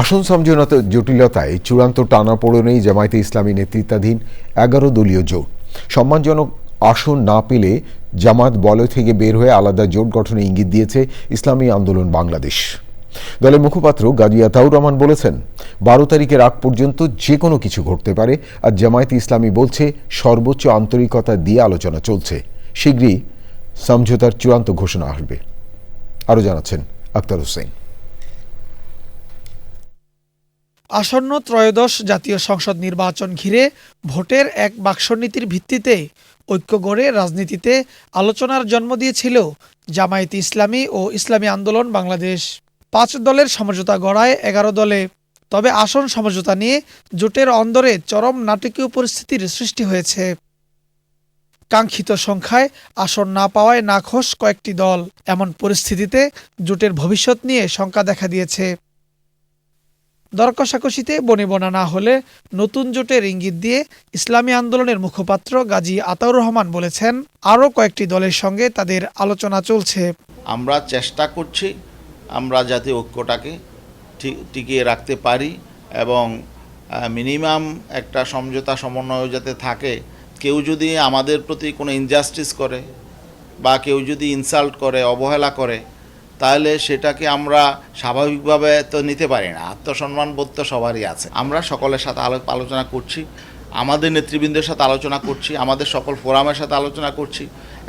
আসন সমঝোতা জটিলতায় চূড়ান্ত টানাপোড়েনেই জামায়াতে ইসলামী নেতৃত্বাধীন এগারো দলীয় জোট। সম্মানজনক আসন না পেলে জামাত বলয় থেকে বের হয়ে আলাদা জোট গঠনে ইঙ্গিত দিয়েছে ইসলামী আন্দোলন বাংলাদেশ। দলের মুখপাত্র গাজী আতাউর রহমান বলেছেন, বারো তারিখের আগ পর্যন্ত যে কোনো কিছু ঘটতে পারে আর জামায়াতে ইসলামী বলছে সর্বোচ্চ আন্তরিকতা দিয়ে আলোচনা চলছে। শীঘ্রই সমঝোতার চূড়ান্ত ঘোষণা আসবে। আরও জানাচ্ছেন আক্তার হোসেন। আসন্ন ত্রয়োদশ জাতীয় সংসদ নির্বাচন ঘিরে ভোটের এক বাক্সনীতির ভিত্তিতে ঐক্য গড়ে রাজনীতিতে আলোচনার জন্ম দিয়েছিল জামায়াত ইসলামী ও ইসলামী আন্দোলন বাংলাদেশ। পাঁচ দলের সমঝোতা গড়ায় এগারো দলে। তবে আসন সমঝোতা নিয়ে জোটের অন্দরে চরম নাটকীয় পরিস্থিতির সৃষ্টি হয়েছে। কাঙ্ক্ষিত সংখ্যায় আসন না পাওয়ায় নাখোশ কয়েকটি দল। এমন পরিস্থিতিতে জোটের ভবিষ্যৎ নিয়ে শঙ্কা দেখা দিয়েছে। দরকষাকষিতে বনিবনা না হলে নতুন জোটের ইঙ্গিত দিয়ে ইসলামী আন্দোলনের মুখপাত্র গাজী আতাউর রহমান বলেছেন, আরও কয়েকটি দলের সঙ্গে তাদের আলোচনা চলছে। আমরা চেষ্টা করছি আমরা যাতে ঐক্যটাকে টিকিয়ে রাখতে পারি এবং মিনিমাম একটা সমঝোতা সমন্বয় যাতে থাকে। কেউ যদি আমাদের প্রতি কোনো ইনজাস্টিস করে বা কেউ যদি ইনসাল্ট করে, অবহেলা করে তাহলে সেটাকে আমরা স্বাভাবিকভাবে তো নিতে পারি না। আত্মসম্মান বোধ তো সবারই আছে। আমরা সকলের সাথে আলো আলোচনা করছি। আমাদের নেতৃবৃন্দের সাথে আলোচনা করছি। আমাদের সকল ফোরামের সাথে আলোচনা করছি।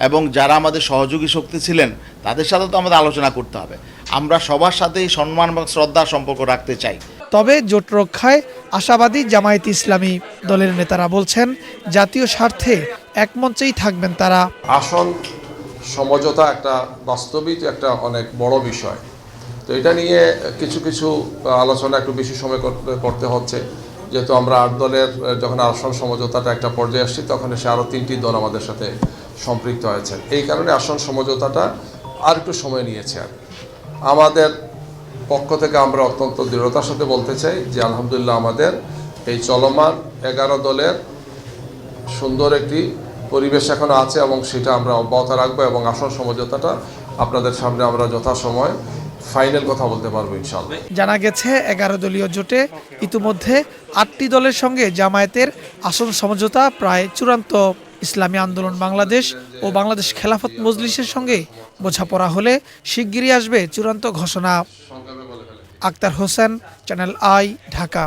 এবং যারা আমাদের সহযোগী শক্তি ছিলেন তাদের সাথে তো আমাদের আলোচনা করতে হবে। আমরা সবার সাথেই সম্মান এবং শ্রদ্ধার সম্পর্ক রাখতে চাই। তবে জোট রক্ষায় আশাবাদী জামায়াত ইসলামী দলের নেতারা বলছেন জাতীয় স্বার্থে এক মঞ্চেই থাকবেন তারা। আসন সমঝোতা একটা বাস্তবিক, একটা অনেক বড় বিষয়। তো এটা নিয়ে কিছু কিছু আলোচনা একটু বেশি সময় করতে হচ্ছে। যেহেতু আমরা আট দলের যখন আসন সমঝোতাটা একটা পর্যায়ে আসছি, তখন এসে আরও তিনটি দল আমাদের সাথে সম্পৃক্ত হয়েছে। এই কারণে আসন সমঝোতাটা আর একটু সময় নিয়েছে আর আমাদের পক্ষ থেকে আমরা অত্যন্ত দৃঢ়তার সাথে বলতে চাই যে, আলহামদুলিল্লাহ আমাদের এই চলমান এগারো দলের সুন্দর একটি পরিবেশ এখনও আছে এবং সেটা আমরা অব্যাহত রাখব এবং আসন সমঝোতাটা আপনাদের সামনে আমরা যথাসময় ফাইনাল কথা বলতে পারব ইনশাল্লাহ জানা গেছে এগারো দলীয় জোটে ইতিমধ্যে আটটি দলের সঙ্গে জামায়াতের আসন সমঝোতা প্রায় চূড়ান্ত। ইসলামী আন্দোলন বাংলাদেশ ও বাংলাদেশ খেলাফত মজলিসের সঙ্গে বোঝাপড়া হলে শিগগিরই আসবে চূড়ান্ত ঘোষণা। Akhtar Hossain, channel I, Dhaka.